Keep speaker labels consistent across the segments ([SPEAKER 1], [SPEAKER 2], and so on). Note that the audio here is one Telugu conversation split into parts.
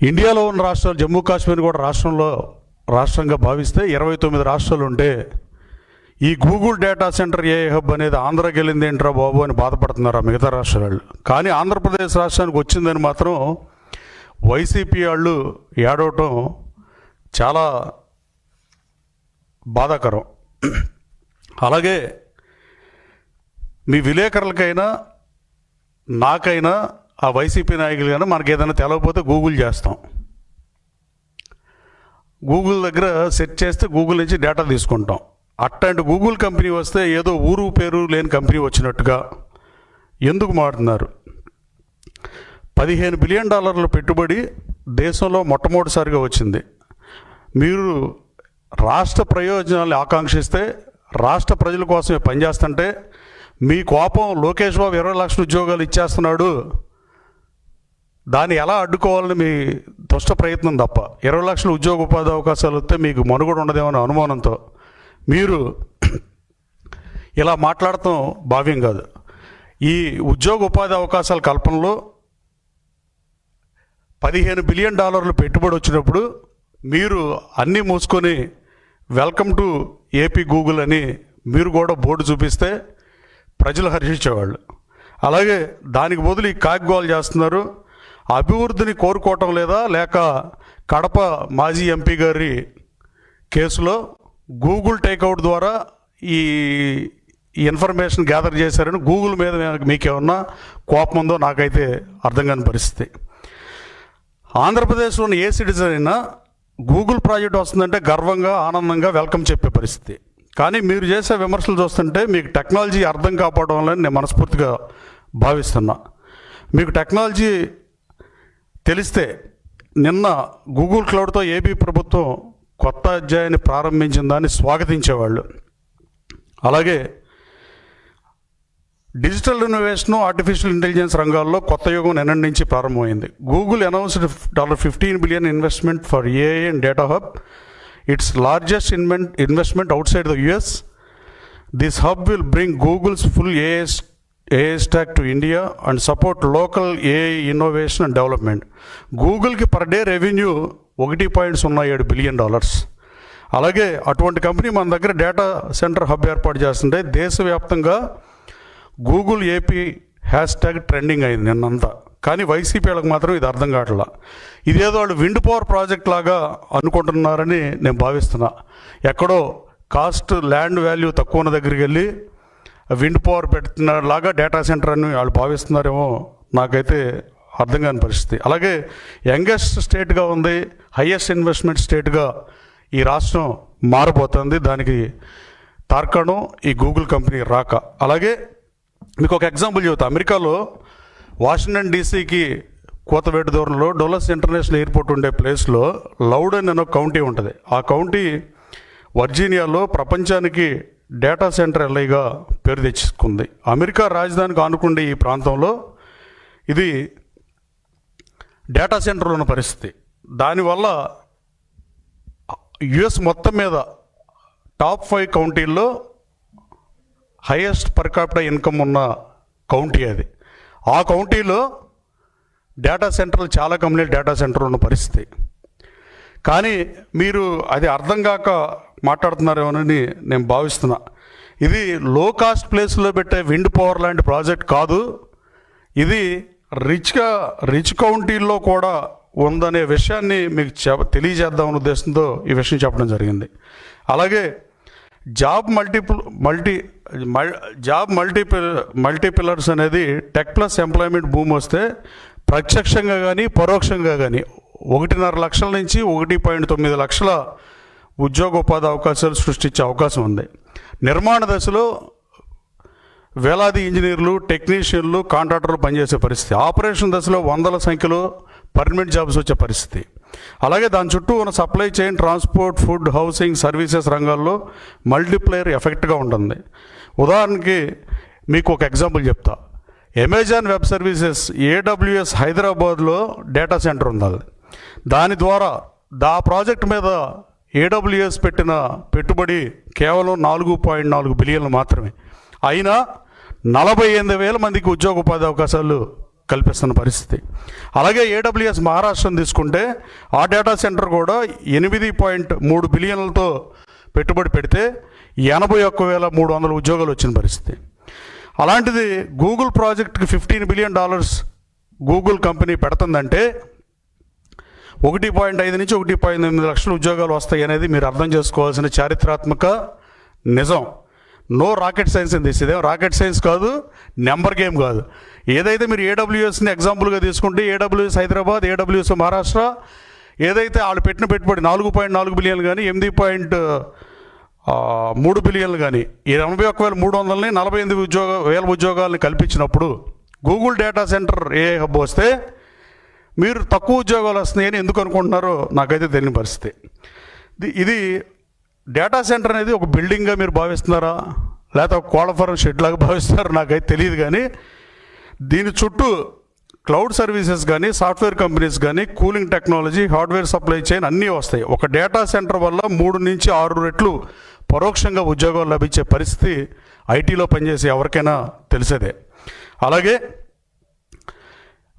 [SPEAKER 1] ఇండియాలో ఉన్న రాష్ట్రాలు జమ్మూ కాశ్మీర్ కూడా రాష్ట్రంలో రాష్ట్రంగా భావిస్తే ఇరవై తొమ్మిది రాష్ట్రాలు ఉంటే ఈ Google data centre AI hub అనేది ఆంధ్రాకి వెళ్ళింది ఏంట్రా బాబు అని బాధపడుతున్నారు ఆ మిగతా రాష్ట్రాలు? కానీ ఆంధ్రప్రదేశ్ రాష్ట్రానికి వచ్చిందని మాత్రం వైసీపీ వాళ్ళు ఏడవటం చాలా బాధాకరం. అలాగే మీ విలేకరులకైనా నాకైనా ఆ వైసీపీ నాయకులు కానీ మనకి ఏదైనా తెలవకపోతే గూగుల్ చేస్తాం. గూగుల్ దగ్గర సెర్చ్ చేస్తే గూగుల్ నుంచి డేటా తీసుకుంటాం. అట్లాంటి గూగుల్ కంపెనీ వస్తే ఏదో ఊరు పేరు లేని కంపెనీ వచ్చినట్టుగా ఎందుకు మాడుతున్నారు పదిహేను బిలియన్ డాలర్ల పెట్టుబడి దేశంలో మొట్టమొదటిసారిగా వచ్చింది. మీరు రాష్ట్ర ప్రయోజనాలను ఆకాంక్షిస్తే రాష్ట్ర ప్రజల కోసమే పనిచేస్తుంటే మీ కోపం లోకేష్ బాబు ఇరవై లక్షల ఉద్యోగాలు ఇచ్చేస్తున్నాడు. దాన్ని ఎలా అడ్డుకోవాలని మీ దుష్ట ప్రయత్నం తప్ప ఇరవై లక్షల ఉద్యోగ ఉపాధి అవకాశాలు వస్తే మీకు మనుగడ ఉండదేమో అనుమానంతో మీరు ఇలా మాట్లాడటం భావ్యం కాదు. ఈ ఉద్యోగ ఉపాధి అవకాశాల కల్పనలో పదిహేను బిలియన్ డాలర్లు పెట్టుబడి వచ్చినప్పుడు మీరు అన్నీ మూసుకొని వెల్కమ్ టు ఏపీ గూగుల్ అని మీరు కూడా బోర్డు చూపిస్తే ప్రజలు హర్షించేవాళ్ళు. అలాగే దానికి బదులు ఈ కాగ్గోలు చేస్తున్నారు. అభివృద్ధిని కోరుకోవటం లేదా లేక కడప మాజీ ఎంపీ గారి కేసులో గూగుల్ టేక్అవుట్ ద్వారా ఈ ఇన్ఫర్మేషన్ గ్యాదర్ చేశారని గూగుల్ మీద మీకేమన్నా కోపం ఉందో నాకైతే అర్థం కాని పరిస్థితి. ఆంధ్రప్రదేశ్లోని ఏ సిటిజన్ అయినా గూగుల్ ప్రాజెక్ట్ వస్తుందంటే గర్వంగా ఆనందంగా వెల్కమ్ చెప్పే పరిస్థితి. కానీ మీరు చేసే విమర్శలు చూస్తుంటే మీకు టెక్నాలజీ అర్థం కాపాడడం వల్ల నేను మనస్ఫూర్తిగా భావిస్తున్నా. మీకు టెక్నాలజీ తెలిస్తే నిన్న గూగుల్ క్లౌడ్తో ఏపీ ప్రభుత్వం కొత్త అధ్యాయాన్ని ప్రారంభించిన దాన్ని స్వాగతించేవాళ్ళు. అలాగే డిజిటల్ ఇన్నోవేషన్ ఆర్టిఫిషియల్ ఇంటెలిజెన్స్ రంగాల్లో కొత్త యుగం నిన్న నుంచి ప్రారంభమైంది. Google announced dollar fifteen billion investment for AI and data hub. It's largest invent investment outside the US. This hub will bring Google's full as a stack to India and support local AI innovation and development. గూగుల్కి per day revenue ఒకటి పాయింట్ సున్నా ఏడు బిలియన్ డాలర్స్. అలాగే అటువంటి కంపెనీ మన దగ్గర డేటా సెంటర్ హబ్ ఏర్పాటు చేస్తుంటే దేశవ్యాప్తంగా Google AP hashtag trending అయింది నిన్నంతా. కానీ వైసీపీ వాళ్ళకి మాత్రం ఇది అర్థం కావట్లా. ఇదేదో వాళ్ళు విండ్ పవర్ ప్రాజెక్ట్ లాగా అనుకుంటున్నారని నేను భావిస్తున్నా. ఎక్కడో కాస్ట్ ల్యాండ్ వాల్యూ తక్కువ ఉన్న దగ్గరికి వెళ్ళి విండ్ పవర్ పెట్టిన లాగా డేటా సెంటర్ అని వాళ్ళు భావిస్తున్నారేమో నాకైతే అర్థం కాని పరిస్థితి. అలాగే యంగెస్ట్ స్టేట్గా ఉంది హయ్యెస్ట్ ఇన్వెస్ట్మెంట్ స్టేట్గా ఈ రాష్ట్రం మారబోతుంది దానికి తార్కాణం ఈ గూగుల్ కంపెనీ రాక. అలాగే మీకు ఒక ఎగ్జాంపుల్ చెబుతా. అమెరికాలో వాషింగ్టన్ డీసీకి కోతవేటు దూరంలో డొలస్ ఇంటర్నేషనల్ ఎయిర్పోర్ట్ ఉండే ప్లేస్లో లౌడన్ అనే ఒక కౌంటీ ఉంటుంది. ఆ కౌంటీ వర్జీనియాలో ప్రపంచానికి డేటా సెంటర్ ఎల్ఐగా పేరు తెచ్చుకుంది. అమెరికా రాజధానికి ఆనుకుండే ఈ ప్రాంతంలో ఇది డేటా సెంటర్ ఉన్న పరిస్థితి. దానివల్ల యుఎస్ మొత్తం మీద టాప్ ఫైవ్ కౌంటీల్లో హైయెస్ట్ పర్ క్యాపిటల్ ఇన్కమ్ ఉన్న కౌంటీ అది. ఆ కౌంటీలో డేటా సెంటర్లు చాలా కంపెనీలు డేటా సెంటర్ ఉన్న పరిస్థితి. కానీ మీరు అది అర్థం కాక మాట్లాడుతున్నారేమోనని నేను భావిస్తున్నా. ఇది లో కాస్ట్ ప్లేస్లో పెట్టే విండ్ పవర్ లాంటి ప్రాజెక్ట్ కాదు. ఇది రిచ్గా రిచ్ కౌంటీల్లో కూడా ఉందనే విషయాన్ని మీకు చెప్ తెలియజేద్దామనే ఉద్దేశంతో ఈ విషయం చెప్పడం జరిగింది. అలాగే జాబ్ మల్టిపుల్ మల్టీ మల్- జాబ్ మల్టీపిల్ మల్టీపిల్లర్స్ అనేది టెక్ ప్లస్ ఎంప్లాయ్మెంట్ భూమి వస్తే ప్రత్యక్షంగా కానీ పరోక్షంగా కానీ ఒకటిన్నర లక్షల నుంచి ఒకటి పాయింట్ తొమ్మిది లక్షల ఉద్యోగోపాధి అవకాశాలు సృష్టించే అవకాశం ఉంది. నిర్మాణ దశలో వేలాది ఇంజనీర్లు టెక్నీషియన్లు కాంట్రాక్టర్లు పనిచేసే పరిస్థితి. ఆపరేషన్ దశలో వందల సంఖ్యలో పర్మనెంట్ జాబ్స్ వచ్చే పరిస్థితి. అలాగే దాని చుట్టూ ఉన్న supply chain transport food housing services రంగాల్లో మల్టీప్లేయర్ ఎఫెక్ట్గా ఉంటుంది. ఉదాహరణకి మీకు ఒక ఎగ్జాంపుల్ చెప్తా. అమెజాన్ వెబ్ సర్వీసెస్ ఏడబ్ల్యూఎస్ హైదరాబాద్లో డేటా సెంటర్ ఉంది దాని ద్వారా దా ప్రాజెక్ట్ మీద ఏడబ్ల్యూఎస్ పెట్టిన పెట్టుబడి కేవలం నాలుగు పాయింట్ నాలుగు బిలియన్లు మాత్రమే. అయినా నలభై ఎనిమిది వేల మందికి ఉద్యోగ ఉపాధి అవకాశాలు కల్పిస్తున్న పరిస్థితి. అలాగే ఏడబ్ల్యూఎస్ మహారాష్ట్రను తీసుకుంటే ఆ డేటా సెంటర్ కూడా ఎనిమిది పాయింట్ మూడు బిలియన్లతో పెట్టుబడి పెడితే ఎనభై ఒక్క వేల మూడు వందల ఉద్యోగాలు వచ్చిన పరిస్థితి. అలాంటిది గూగుల్ ప్రాజెక్ట్కి fifteen billion dollars Google company పెడుతుందంటే ఒకటి పాయింట్ ఐదు నుంచి ఒకటి పాయింట్ ఎనిమిది లక్షల ఉద్యోగాలు వస్తాయి అనేది మీరు అర్థం చేసుకోవాల్సిన చారిత్రాత్మక నిజం. No rocket science in this ఇదేం రాకెట్ సైన్స్ కాదు నెంబర్ గేమ్ కాదు. ఏదైతే మీరు ఏడబ్ల్యూఎస్ని ఎగ్జాంపుల్గా తీసుకుంటే ఏడబ్ల్యూఎస్ హైదరాబాద్ ఏడబ్ల్యూఎస్ మహారాష్ట్ర ఏదైతే వాళ్ళు పెట్టిన పెట్టుబడి నాలుగు పాయింట్ నాలుగు బిలియన్లు కానీ ఎనిమిది పాయింట్ మూడు బిలియన్లు కానీ ఎనభై ఒక్క వేల మూడు వందలని నలభై ఎనిమిది ఉద్యోగ వేల ఉద్యోగాలని కల్పించినప్పుడు Google data centre AI hub వస్తే మీరు తక్కువ ఉద్యోగాలు వస్తున్నాయని ఎందుకు అనుకుంటున్నారో నాకైతే తెలియని పరిస్థితి. ఇది- డేటా సెంటర్ అనేది ఒక బిల్డింగ్గా మీరు భావిస్తున్నారా? లేకపోతే ఒక కోళ్ళఫరం షెడ్ లాగా భావిస్తున్నారా? నాకైతే తెలియదు కానీ దీని చుట్టూ క్లౌడ్ సర్వీసెస్ కానీ సాఫ్ట్వేర్ కంపెనీస్ కానీ cooling technology hardware supply chain అన్నీ వస్తాయి. ఒక డేటా సెంటర్ వల్ల మూడు నుంచి ఆరు రెట్లు పరోక్షంగా ఉద్యోగాలు లభించే పరిస్థితి ఐటీలో పనిచేసే ఎవరికైనా తెలిసేదే. అలాగే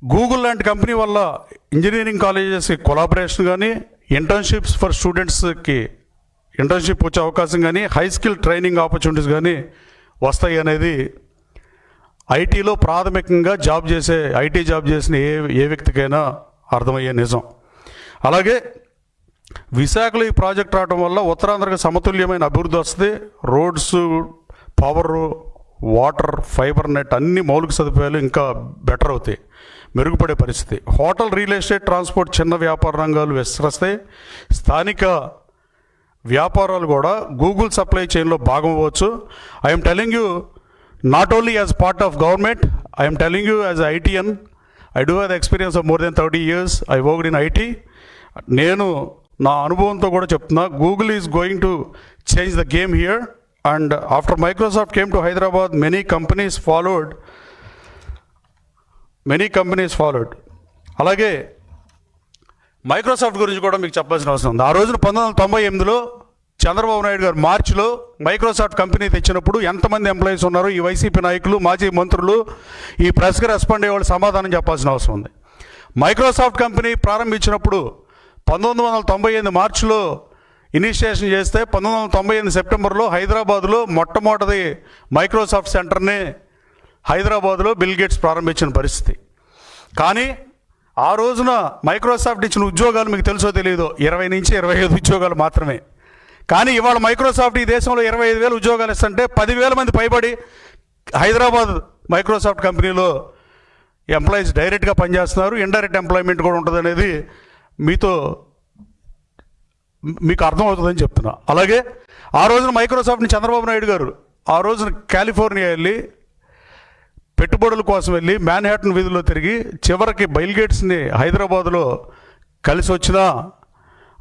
[SPEAKER 1] గూగుల్ లాంటి కంపెనీ వల్ల ఇంజనీరింగ్ కాలేజెస్కి కొలాబరేషన్ కానీ ఇంటర్న్షిప్స్ ఫర్ స్టూడెంట్స్కి ఇంటర్న్షిప్ వచ్చే అవకాశం కానీ హై స్కిల్ ట్రైనింగ్ ఆపర్చునిటీస్ కానీ వస్తాయి అనేది ఐటీలో ప్రాథమికంగా జాబ్ చేసే ఐటీ జాబ్ చేసిన ఏ ఏ వ్యక్తికైనా అర్థమయ్యే నిజం. అలాగే విశాఖలో ఈ ప్రాజెక్ట్ రావడం వల్ల ఉత్తరాంధ్రకు సమతుల్యమైన అభివృద్ధి వస్తుంది. Roads power water fibre net అన్ని మౌలిక సదుపాయాలు ఇంకా బెటర్ అవుతాయి. మెరుగుపడే పరిస్థితి. హోటల్ రియల్ ఎస్టేట్ ట్రాన్స్పోర్ట్ చిన్న వ్యాపార రంగాలు విస్తరిస్తే స్థానిక వ్యాపారాలు కూడా గూగుల్ సప్లై చైన్లో భాగం అవ్వచ్చు. I'm telling you not only as part of government I'm telling you as ITN I do have experience of more than thirty years I worked in IT నేను నా అనుభవంతో కూడా చెప్తున్నా Google is going to change the game here and after Microsoft came to Hyderabad many companies followed many companies followed అలాగే మైక్రోసాఫ్ట్ గురించి కూడా మీకు చెప్పాల్సిన అవసరం ఉంది. ఆ రోజున పంతొమ్మిది వందల తొంభై ఎనిమిదిలో చంద్రబాబు నాయుడు గారు మార్చిలో మైక్రోసాఫ్ట్ కంపెనీ తెచ్చినప్పుడు ఎంతమంది ఎంప్లాయీస్ ఉన్నారు? ఈ వైసీపీ నాయకులు మాజీ మంత్రులు ఈ ప్రెస్కి రెస్పాండ్ అయ్యే వాళ్ళు సమాధానం చెప్పాల్సిన అవసరం ఉంది. మైక్రోసాఫ్ట్ కంపెనీ ప్రారంభించినప్పుడు పంతొమ్మిది వందల తొంభై ఎనిమిది మార్చిలో ఇనిషియేషన్ చేస్తే పంతొమ్మిది వందల తొంభై ఎనిమిది సెప్టెంబర్లో హైదరాబాద్లో మొట్టమొదటి మైక్రోసాఫ్ట్ సెంటర్ని హైదరాబాద్లో బిల్ గేట్స్ ప్రారంభించిన పరిస్థితి. కానీ ఆ రోజున మైక్రోసాఫ్ట్ ఇచ్చిన ఉద్యోగాలు మీకు తెలుసో తెలియదో ఇరవై నుంచి ఇరవై ఐదు ఉద్యోగాలు మాత్రమే. కానీ ఇవాళ మైక్రోసాఫ్ట్ ఈ దేశంలో ఇరవై ఐదు వేలు ఉద్యోగాలు ఇస్తుంటే పదివేల మంది పైబడి హైదరాబాద్ మైక్రోసాఫ్ట్ కంపెనీలో ఎంప్లాయీస్ డైరెక్ట్గా పనిచేస్తున్నారు. ఇండైరెక్ట్ ఎంప్లాయ్మెంట్ కూడా ఉంటుంది అనేది మీతో మీకు అర్థమవుతుందని చెప్తున్నా. అలాగే ఆ రోజున మైక్రోసాఫ్ట్ని చంద్రబాబు నాయుడు గారు ఆ రోజున కాలిఫోర్నియా వెళ్ళి పెట్టుబడుల కోసం వెళ్ళి మ్యాన్హాటన్ వీధిలో తిరిగి చివరికి బైల్గేట్స్ని హైదరాబాద్లో కలిసి వచ్చిన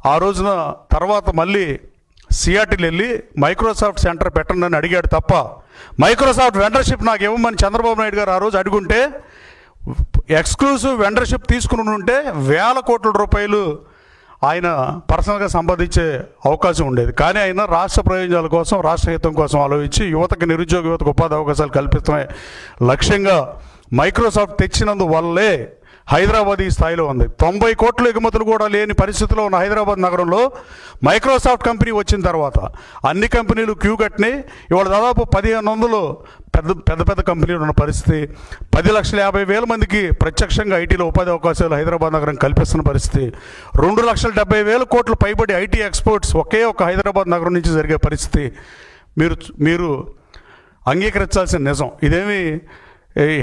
[SPEAKER 1] ఆ రోజున తర్వాత మళ్ళీ సియాటిల్ వెళ్ళి మైక్రోసాఫ్ట్ సెంటర్ పెట్టండి అని అడిగాడు తప్ప మైక్రోసాఫ్ట్ వెండర్షిప్ నాకు ఇవ్వమని చంద్రబాబు నాయుడు గారు ఆ రోజు అడుగుంటే ఎక్స్క్లూసివ్ వెండర్షిప్ తీసుకుని ఉంటే వేల కోట్ల రూపాయలు ఆయన పర్సనల్గా సంపాదించే అవకాశం ఉండేది. కానీ ఆయన రాష్ట్ర ప్రయోజనాల కోసం రాష్ట్ర హితం కోసం ఆలోచించి యువతకు నిరుద్యోగ యువతకు ఉపాధి అవకాశాలు కల్పించడమే లక్ష్యంగా మైక్రోసాఫ్ట్ తెచ్చినందువల్లే హైదరాబాద్ ఈ స్థాయిలో ఉంది. తొంభై కోట్ల ఎగుమతులు కూడా లేని పరిస్థితిలో ఉన్న హైదరాబాద్ నగరంలో మైక్రోసాఫ్ట్ కంపెనీ వచ్చిన తర్వాత అన్ని కంపెనీలు క్యూ కట్టినాయి. ఇవాళ దాదాపు పదిహేను వందలు పెద్ద పెద్ద పెద్ద కంపెనీలు ఉన్న పరిస్థితి. పది లక్షల యాభై వేల మందికి ప్రత్యక్షంగా ఐటీలో ఉపాధి అవకాశాలు హైదరాబాద్ నగరం కల్పిస్తున్న పరిస్థితి. రెండు లక్షల డెబ్బై వేల కోట్లు పైబడి ఐటీ ఎక్స్పోర్ట్స్ ఒకే ఒక హైదరాబాద్ నగరం నుంచి జరిగే పరిస్థితి. మీరు మీరు అంగీకరించాల్సిన నిజం. ఇదేమి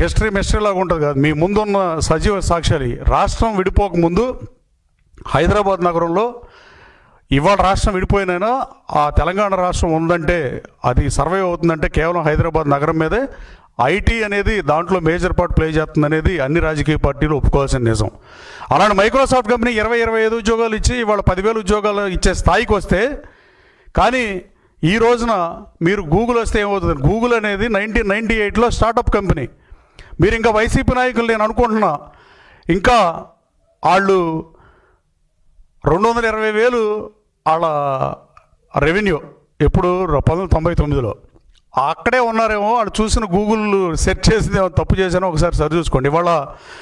[SPEAKER 1] హిస్టరీ మిస్టరీ లాగా ఉంటుంది కాదు. మీ ముందున్న సజీవ సాక్ష్యాలు రాష్ట్రం విడిపోక ముందు హైదరాబాద్ నగరంలో ఇవాళ రాష్ట్రం విడిపోయినైనా ఆ తెలంగాణ రాష్ట్రం ఉందంటే అది సర్వైవ్ అవుతుందంటే కేవలం హైదరాబాద్ నగరం మీదే ఐటీ అనేది దాంట్లో మేజర్ పార్ట్ ప్లే చేస్తుంది అనేది అన్ని రాజకీయ పార్టీలు ఒప్పుకోవాల్సిన నిజం. అలాంటి మైక్రోసాఫ్ట్ కంపెనీ ఇరవై ఇరవై ఐదు ఉద్యోగాలు ఇచ్చి ఇవాళ పదివేల ఉద్యోగాలు ఇచ్చే స్థాయికి వస్తే కానీ ఈ రోజున మీరు గూగుల్ వస్తే ఏమవుతుంది? గూగుల్ అనేది నైన్టీన్ నైన్టీ ఎయిట్లో స్టార్టప్ కంపెనీ. మీరు ఇంకా వైసీపీ నాయకులు నేను అనుకుంటున్నా. ఇంకా వాళ్ళు రెండు వందల ఇరవై వేలు వాళ్ళ రెవెన్యూ ఎప్పుడు పంతొమ్మిది తొంభై తొమ్మిదిలో. అక్కడే ఉన్నారేమో వాళ్ళు చూసిన గూగుల్ సెర్చ్ చేసింది తప్పు చేశానో ఒకసారి సరి చూసుకోండి. ఇవాళ